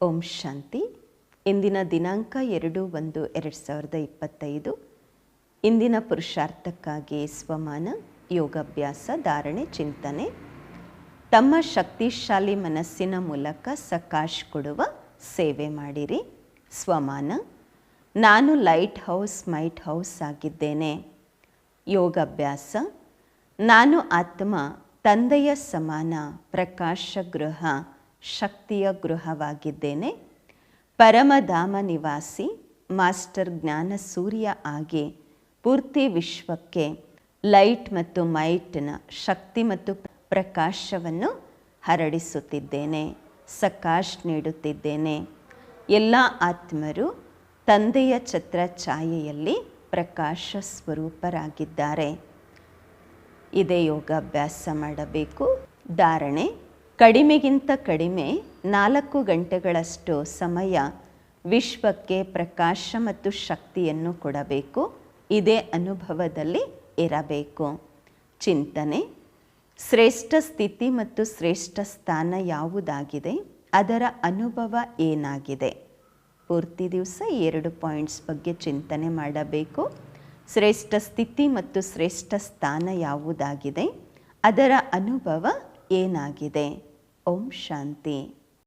ಓಂ ಶಾಂತಿ. ಇಂದಿನ ದಿನಾಂಕ ಎರಡು ಒಂದು ಎರಡು ಸಾವಿರದ ಇಪ್ಪತ್ತೈದು. ಇಂದಿನ ಪುರುಷಾರ್ಥಕ್ಕಾಗಿ ಸ್ವಮಾನ, ಯೋಗಾಭ್ಯಾಸ, ಧಾರಣೆ, ಚಿಂತನೆ. ತಮ್ಮ ಶಕ್ತಿಶಾಲಿ ಮನಸ್ಸಿನ ಮೂಲಕ ಸಕಾಶ್ ಕೊಡುವ ಸೇವೆ ಮಾಡಿರಿ. ಸ್ವಮಾನ, ನಾನು ಲೈಟ್ ಹೌಸ್, ಮೈಟ್ ಹೌಸ್ ಆಗಿದ್ದೇನೆ. ಯೋಗಾಭ್ಯಾಸ, ನಾನು ಆತ್ಮ, ತಂದೆಯ ಸಮಾನ, ಪ್ರಕಾಶ ಗೃಹ. ಶಕ್ತಿಯ ಗೃಹವಾಗಿದ್ದೇನೆ. ಪರಮಧಾಮ ನಿವಾಸಿ, ಮಾಸ್ಟರ್ ಜ್ಞಾನ ಸೂರ್ಯ ಆಗಿ ಪೂರ್ತಿ ವಿಶ್ವಕ್ಕೆ ಲೈಟ್ ಮತ್ತು ಮೈಟ್ನ ಶಕ್ತಿ ಮತ್ತು ಪ್ರಕಾಶವನ್ನು ಹರಡಿಸುತ್ತಿದ್ದೇನೆ, ಸಕಾಶ್ ನೀಡುತ್ತಿದ್ದೇನೆ. ಎಲ್ಲ ಆತ್ಮರು ತಂದೆಯ ಛತ್ರ ಛಾಯೆಯಲ್ಲಿ ಪ್ರಕಾಶ ಸ್ವರೂಪರಾಗಿದ್ದಾರೆ. ಇದೇ ಯೋಗಾಭ್ಯಾಸ ಮಾಡಬೇಕು. ಧಾರಣೆ ಕಡಿಮೆಗಿಂತ ಕಡಿಮೆ ನಾಲ್ಕು ಗಂಟೆಗಳಷ್ಟು ಸಮಯ ವಿಶ್ವಕ್ಕೆ ಪ್ರಕಾಶ ಮತ್ತು ಶಕ್ತಿಯನ್ನು ಕೊಡಬೇಕು. ಇದೇ ಅನುಭವದಲ್ಲಿ ಇರಬೇಕು. ಚಿಂತನೆ. ಶ್ರೇಷ್ಠ ಸ್ಥಿತಿ ಮತ್ತು ಶ್ರೇಷ್ಠ ಸ್ಥಾನ ಯಾವುದಾಗಿದೆ? ಅದರ ಅನುಭವ ಏನಾಗಿದೆ? ಪೂರ್ತಿ ದಿವಸ ಎರಡು ಪಾಯಿಂಟ್ಸ್ ಬಗ್ಗೆ ಚಿಂತನೆ ಮಾಡಬೇಕು. ಶ್ರೇಷ್ಠ ಸ್ಥಿತಿ ಮತ್ತು ಶ್ರೇಷ್ಠ ಸ್ಥಾನ ಯಾವುದಾಗಿದೆ? ಅದರ ಅನುಭವ ಏನಾಗಿದೆ? ಓಂ ಶಾಂತಿ